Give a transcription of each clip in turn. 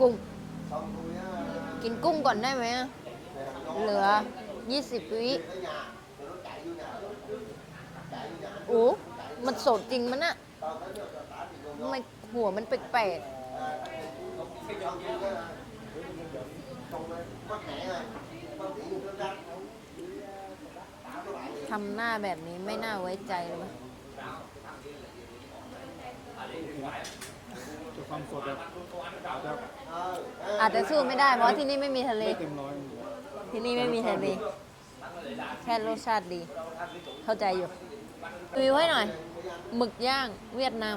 กุ้ง กินกุ้งก่อนได้ไหมอะเหลือ20วิโอ้มันสดจริงมันอะทำไมหัวมันแปลกๆทำหน้าแบบนี้ไม่น่าไว้ใจเลยมั้ยจะ ความสดแบบแบบอาจจะสู้ไม่ได้เพราะที่นี่ไม่มีทะเล ไม่เต็มร้อยที่นี่ไม่มีทะเล แค่รสชาติดี เข้าใจอยู่รีวิวให้หน่อย หมึกย่างเวียดนาม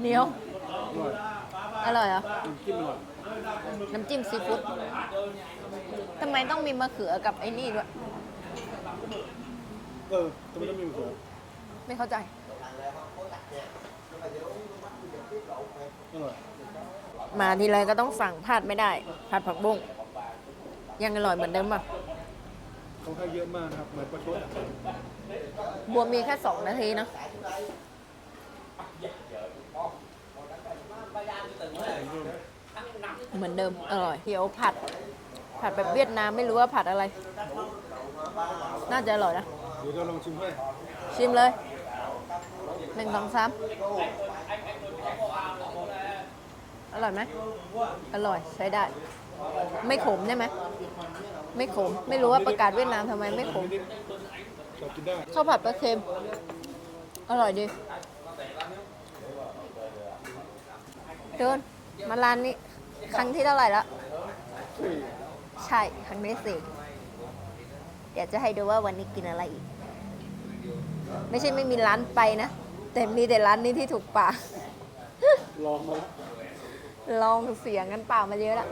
เหนียว อร่อยอร่อยเหรอ น้ำจิ้มอร่อยน้ำจิ้มซีฟู้ดทำไมต้องมีมะเขือกับไอ้นี่ด้วย เออจะไม่ต้องมีมะเขือ ไม่เข้าใจอร่อยมาทีไรก็ต้องสั่งพลาดไม่ได้ผัดผักบุ้งยังอร่อยเหมือนเดิมป่ะเขาให้เยอะมากครับเหมือนประชดบัวมีแค่สองนาทีนะเหมือนเดิมอร่อยเกี๊ยวผัด ผัดแบบเวียดนามไม่รู้ว่าผัดอะไร น่าจะอร่อยนะ เดี๋ยวเราลองชิมให้ชิมเลย หนึ่งสองสามอร่อยไหมอร่อยใช้ได้ ไม่ขมใช่ไหมไม่ขม ไม่รู้ว่าประกาศเวียดนามทำไมไม่ขมข้าวผัดปลาเค็ม อร่อยดีเดินมาร้านนี้ ครั้งที่เท่าไหร่แล้วใช่ ครั้งที่สี่เดี๋ยวจะให้ดูว่าวันนี้กินอะไรอีก ไม่ใช่ไม่มีร้านไปนะ แต่มีแต่ร้านนี้ที่ถูกปากลองมาแล้วลองเสียงกันเปล่ามาเยอะแล้ว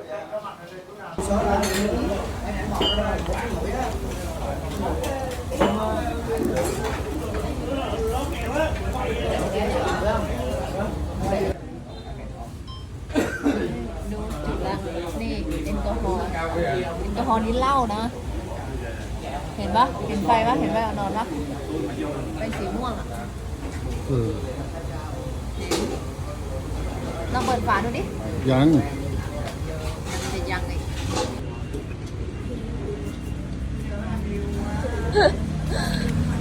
ดูจุดละนี่แอลกอฮอล์แอลกอฮอล์นี่เหล้านะ เห็นปะเห็นไฟปะเห็นไฟอ่อนๆปะไฟสีม่วงอะ เออลองเปิดฝาดูดิยังจะยังไง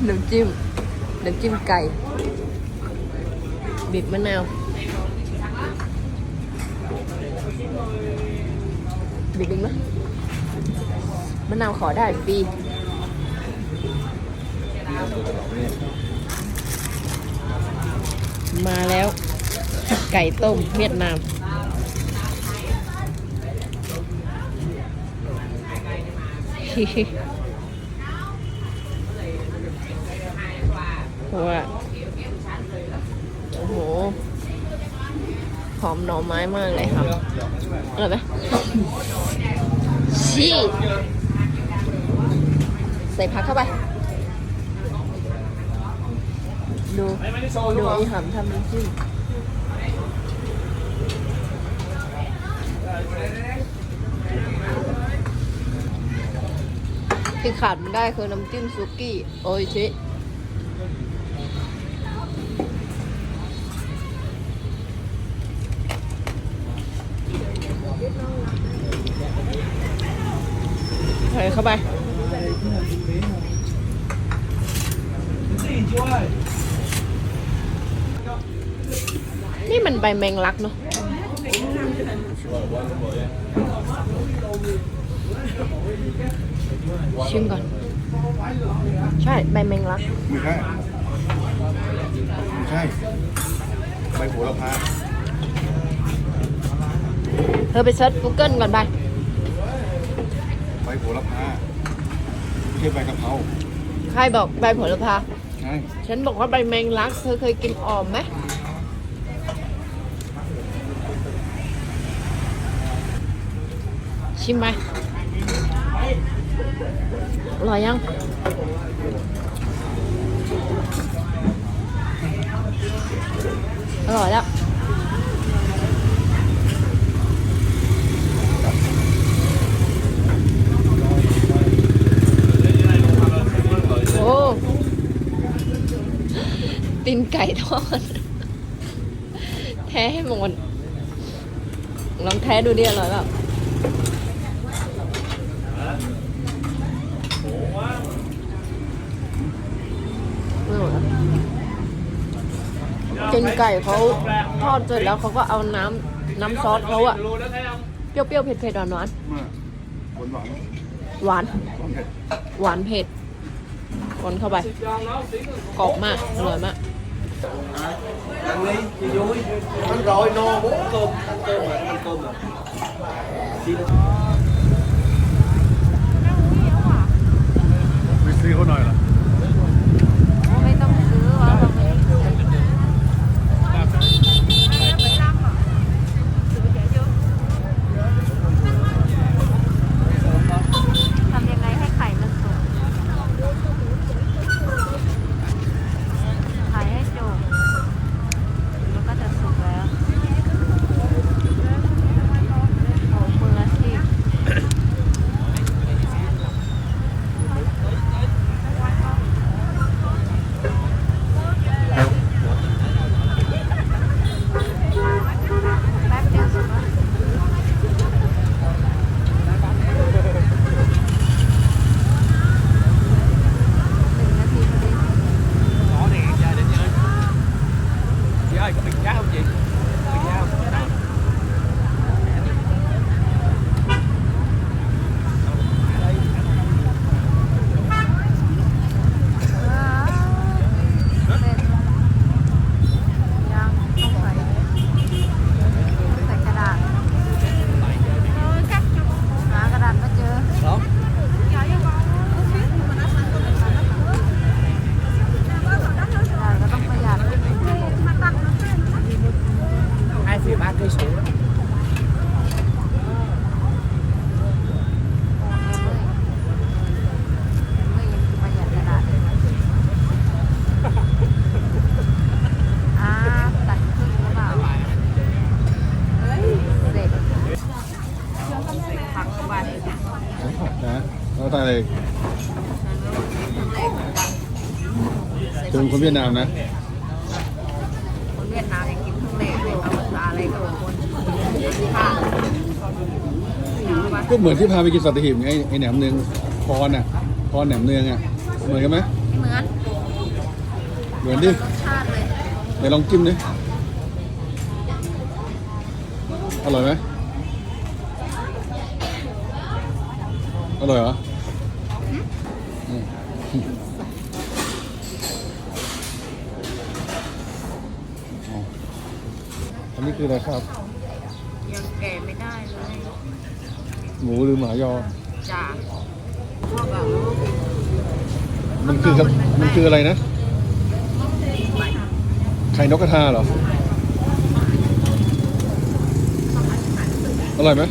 น้ำจิ้มน้ำจิ้มไก่บีบมะนาวบีบเองไหมมะนาวขอได้ฟรี มาแล้ว ไก่ต้มเวียดนามเพราว่าโอ้โห หอมหน่อไม้มากเลยครับอร่อยไหมชีสใส่ผักเข้าไป ดูดูไอ้หำทำน้ำจิ้มที่ขาดไม่ได้คือน้ำจิ้มซุกี้ โออิชิใส่เข้าไป นี่มันใบแมงลักเนาะชิมก่อน ใช่ใบแมงลัก ไม่ใช่ไม่ใช่ใบโหระพาเธอไปเซิร์ช Google ก่อนไปใบโหระพาไม่ใช่ใบกะเพราใครบอกใบโผลพา ใช่ ฉันบอกว่าใบแมงลัก เธอเคยกินอ่อมไหม ชิมไหมอร่อยยังอร่อยแล้วโอ้ตีนไก่ทอด แท้ให้หมดลองแท้ดูดิอร่อยเปล่าไม่หมดแล้ว เจนไก่เขาทอดเสร็จแล้วเขาก็เอาน้ำน้ำซอสเขาอะเปรี้ยวๆเผ็ดๆหวานมากหวานหวานๆหวานหวานเผ็ดหวานเผ็ดคนเข้าไปกรอบมากอร่อยมาก ăn đi chị vui ăn rồi no muốn ăn cơm ăn cơm mà ăn cơm mà Xin ไปซื้อเคนเวียดนามนะ คนเวียดนามยังกินทั้งเละเลยเอาภาษาอะไรกับคนค่ะก็เหมือนที่พาไปกินสัตหีบไงไอแหนมเนืองพรอะพรแหนมเนืองอะเหมือนกันไหมไม่เหมือนเหมือนดิรสชาติเลยไหนลองจิ้มดิอร่อยไหมอร่อยเหรออืมอ๋อ อันนี้คืออะไรครับ ยังแก่ไม่ได้เลยหมูหรือหมายอ จ้าพวกแบบรู้มันคือกับมันคืออะไรนะ ไข่นกกระทาเหรอ อร่อยไหม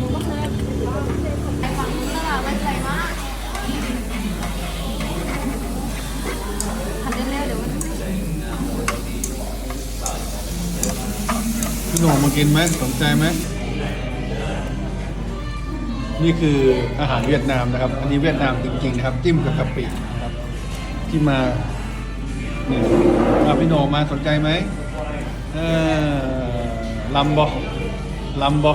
ทำเร็วๆเดี๋ยวมัน พี่โห น่งมากินไหมสนใจไหมนี่คืออาหารเวียดนามนะครับ อันนี้เวียดนามจริงๆนะครับ จิ้มกับกะปินะครับ ที่มาเนี่ยอาพี่โหน่งมาสนใจไหมเออลำบอลัมบอ